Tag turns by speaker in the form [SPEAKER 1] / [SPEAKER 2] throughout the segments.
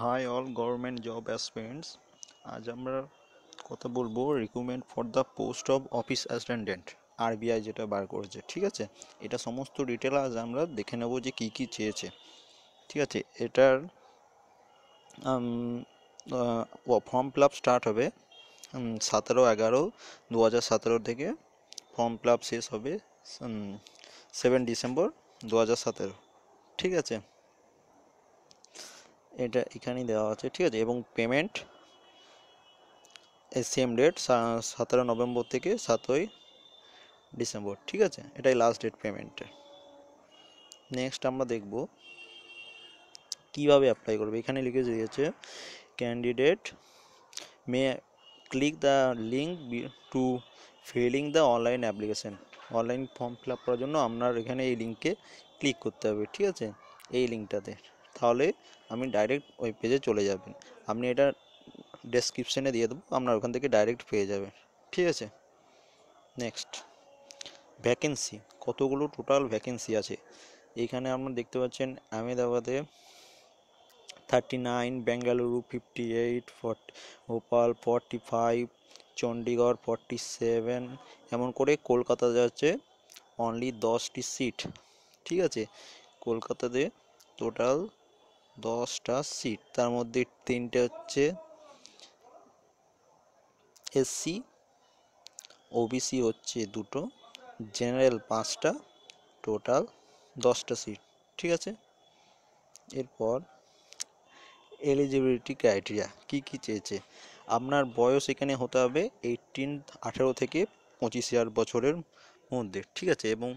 [SPEAKER 1] Hi all government job aspirants আজ আমরা কথা বলব recruitment for the post of office assistant RBI যেটা বার করেছে, ঠিক আছে? এটা সমস্ত ডিটেল আজ আমরা দেখে নেব যে কী কী চেয়েছে, ঠিক আছে? এটার ফর্ম ফিল স্টার্ট হবে সতেরো এগারো দু হাজার সতেরো থেকে ফর্ম ফিল শেষ হবে সেভেন ডিসেম্বর দু হাজার সতেরো, ঠিক আছে? এটা এখানেই দেওয়া আছে, ঠিক আছে? এবং পেমেন্ট সেম ডেট সতেরো নভেম্বর থেকে সাতই ডিসেম্বর, ঠিক আছে? এটাই লাস্ট ডেট পেমেন্টের নেক্সট আমরা দেখব কীভাবে অ্যাপ্লাই করবে। এখানে লিখে দিয়েছে candidate may click the link to filling the online application online form fill করার জন্য আপনার এখানে এই লিঙ্কে ক্লিক করতে হবে, ঠিক আছে? এই লিঙ্কটাতে তাহলে আপনি ডাইরেক্ট ওই পেজে চলে যাবেন। আপনি এটা ডেসক্রিপশানে দিয়ে দেবো, আপনার ওখান থেকে ডাইরেক্ট পেয়ে যাবেন। ঠিক আছে? নেক্সট ভ্যাকেন্সি কতগুলো টোটাল ভ্যাকেন্সি আছে? এইখানে আপনারা দেখতে পাচ্ছেন, আহমেদাবাদে thirty nine Bengaluru fifty eight forty Bhopal forty five Chandigarh forty seven এমন করে কলকাতা যাচ্ছে অনলি দশটি সিট ঠিক আছে? কলকাতাতে টোটাল দশটা সিট তার মধ্যে তিনটে হচ্ছে এসসি ওবিসি হচ্ছে দুটো জেনারেল পাঁচটা টোটাল দশটা সিট ঠিক আছে? এরপর এলিজিবিলিটি ক্রাইটেরিয়া কি কি চেয়েছে? আপনার বয়স এখানে হতে হবে এইটিন আঠেরো থেকে পঁচিশ হাজার বছরের মধ্যে, ঠিক আছে? এবং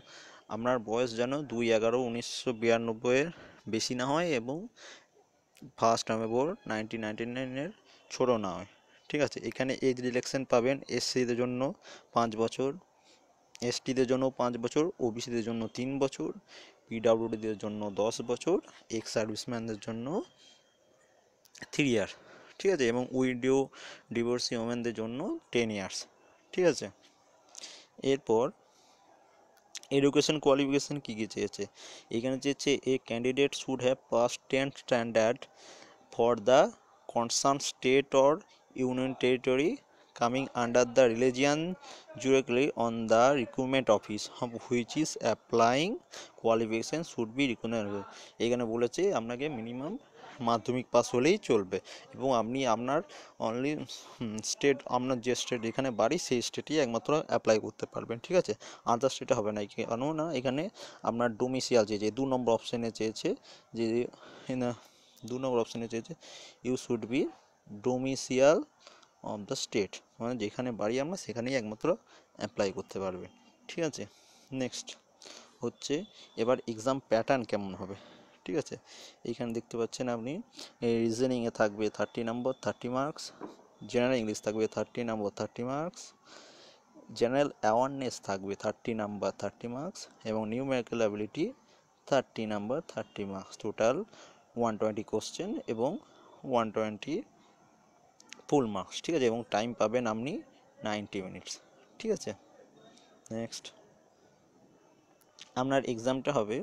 [SPEAKER 1] আপনার বয়স যেন দুই এগারো, উনিশশো বিরানব্বইয়ের বেশি না হয় এবং ফার্স্ট নভেম্বর নাইনটিন নাইনটি নাইনের ছোটো না হয়। ঠিক আছে? এখানে এজ রিলেকশন পাবেন এসসিদের জন্য পাঁচ বছর এসটিদের জন্য পাঁচ বছর ও ওবিসিদের জন্য তিন বছর পিডাব্লিউডিদের জন্য দশ বছর এক্স সার্ভিসম্যানদের জন্য থ্রি ইয়ার ঠিক আছে? এবং উইডিও ডিভোর্সি ওমেনদের জন্য টেন ইয়ার্স ঠিক আছে? এরপর এডুকেশন কোয়ালিফিকেশান কী কী চেয়েছে? এখানে চেয়েছে a candidate should have pass tenth standard for the concern state or union territory coming under the religion directly on the recruitment office which is applying qualification should be recognized এখানে বলেছে, আপনাকে minimum মাধ্যমিক pass হলেই চলবে এবং আপনি আপনার only state আপনার যে স্টেট এখানে বাড়ি, সেই স্টেটেই একমাত্র অ্যাপ্লাই করতে পারবেন, ঠিক আছে? আদার স্টেটে হবে না কেন না এখানে আপনার ডোমিসিয়াল চেয়েছে দু নম্বর অপশানে চেয়েছে, যে দু নম্বর অপশানে চেয়েছে you should be domicile of the state মানে যেখানে বাড়ি আমরা, সেখানেই একমাত্র অ্যাপ্লাই করতে পারবেন, ঠিক আছে? নেক্সট হচ্ছে, এবার এক্সাম প্যাটার্ন কেমন হবে? ঠিক আছে? এইখানে দেখতে পাচ্ছেন আপনি রিজনিংয়ে থাকবে থার্টি নম্বর থার্টি মার্কস জেনারেল ইংলিশ থাকবে থার্টি নম্বর থার্টি মার্কস জেনারেল অ্যাওয়ারনেস থাকবে থার্টি নাম্বার থার্টি মার্কস এবং numerical ability thirty number thirty marks total one twenty question এবং ওয়ান টোয়েন্টি ফুল মার্কস ঠিক আছে? এবং টাইম পাবেন আপনি নাইনটি মিনিটস ঠিক আছে? নেক্সট আপনার এক্সামটা হবে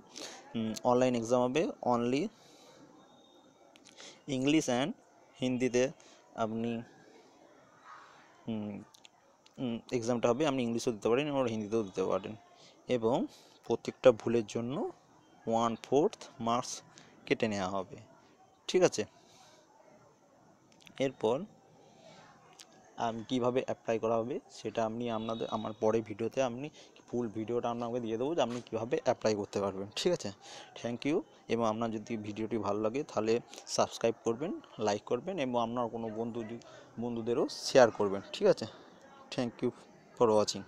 [SPEAKER 1] অনলাইন এক্সাম হবে অনলি ইংলিশ অ্যান্ড হিন্দিতে আপনি এক্সামটা হবে আপনি ইংলিশও দিতে পারেন এবং হিন্দিতেও দিতে পারেন। এবং প্রত্যেকটা ভুলের জন্য ওয়ান ফোর্থ মার্কস কেটে নেওয়া হবে। ঠিক আছে? এরপর কীভাবে অ্যাপ্লাই করা হবে সেটা আপনি আপনাদের, আমার পরে ভিডিওতে আপনি ফুল ভিডিওটা আপনাকে দিয়ে দেবো যে আপনি কীভাবে অ্যাপ্লাই করতে পারবেন, ঠিক আছে? থ্যাংক ইউ এবং আপনার যদি ভিডিওটি ভালো লাগে তাহলে সাবস্ক্রাইব করবেন লাইক করবেন এবং আপনার কোনো বন্ধু, বন্ধুদেরও শেয়ার করবেন, ঠিক আছে? Thank you for watching